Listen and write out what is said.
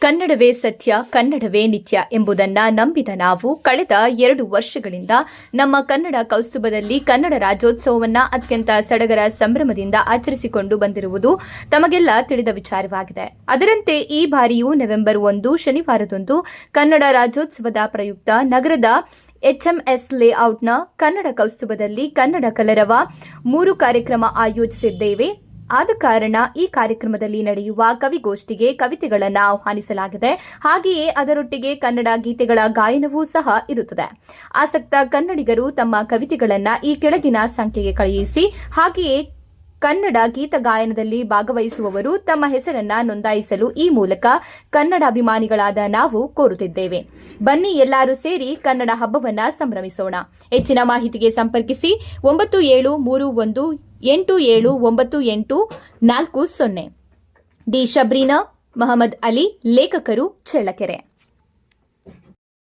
ಕನ್ನಡವೇ ಸತ್ಯ, ಕನ್ನಡವೇ ನಿತ್ಯ ಎಂಬುದನ್ನ ನಂಬಿದ ನಾವು ಕಳೆದ ಎರಡು ವರ್ಷಗಳಿಂದ ನಮ್ಮ ಕನ್ನಡ ಕೌಸ್ತುಭದಲ್ಲಿ ಕನ್ನಡ ರಾಜ್ಯೋತ್ಸವವನ್ನ ಅತ್ಯಂತ ಸಡಗರ ಸಂಭ್ರಮದಿಂದ ಆಚರಿಸಿಕೊಂಡು ಬಂದಿರುವುದು ತಮಗೆಲ್ಲ ತಿಳಿದ ವಿಚಾರವಾಗಿದೆ. ಅದರಂತೆ ಈ ಬಾರಿಯೂ ನವೆಂಬರ್ ಒಂದು, ಶನಿವಾರದಂದು ಕನ್ನಡ ರಾಜ್ಯೋತ್ಸವದ ಪ್ರಯುಕ್ತ ನಗರದ ಎಚ್ಎಂಎಸ್ ಲೇಔಟ್ನ ಕನ್ನಡ ಕೌಸ್ತುಭದಲ್ಲಿ ಕನ್ನಡ ಕಲರವ ಮೂರು ಕಾರ್ಯಕ್ರಮ ಆಯೋಜಿಸಿದ್ದೇವೆ. ಆದ ಕಾರಣ ಈ ಕಾರ್ಯಕ್ರಮದಲ್ಲಿ ನಡೆಯುವ ಕವಿಗೋಷ್ಠಿಗೆ ಕವಿತೆಗಳನ್ನು ಆಹ್ವಾನಿಸಲಾಗಿದೆ. ಹಾಗೆಯೇ ಅದರೊಟ್ಟಿಗೆ ಕನ್ನಡ ಗೀತೆಗಳ ಗಾಯನವೂ ಸಹ ಇರುತ್ತದೆ. ಆಸಕ್ತ ಕನ್ನಡಿಗರು ತಮ್ಮ ಕವಿತೆಗಳನ್ನು ಈ ಕೆಳಗಿನ ಸಂಖ್ಯೆಗೆ ಕಳುಹಿಸಿ ಹಾಗೆಯೇ ಕನ್ನಡ ಗೀತ ಗಾಯನದಲ್ಲಿ ಭಾಗವಹಿಸುವವರು ತಮ್ಮ ಹೆಸರನ್ನ ನೋಂದಾಯಿಸಲು ಈ ಮೂಲಕ ಕನ್ನಡ ಅಭಿಮಾನಿಗಳಾದ ನಾವು ಕೋರುತ್ತಿದ್ದೇವೆ. ಬನ್ನಿ ಎಲ್ಲರೂ ಸೇರಿ ಕನ್ನಡ ಹಬ್ಬವನ್ನ ಸಂಭ್ರಮಿಸೋಣ. ಹೆಚ್ಚಿನ ಮಾಹಿತಿಗೆ ಸಂಪರ್ಕಿಸಿ ಒಂಬತ್ತು ಏಳು ಮೂರು ಒಂದು ಎಂಟು ಏಳು ಒಂಬತ್ತು ಎಂಟು ನಾಲ್ಕು ಸೊನ್ನೆ. ಡಿ ಶಬ್ರೀನಾ ಮಹಮ್ಮದ್ ಅಲಿ ಲೇಖಕರು ಚಳ್ಳಕೆರೆ.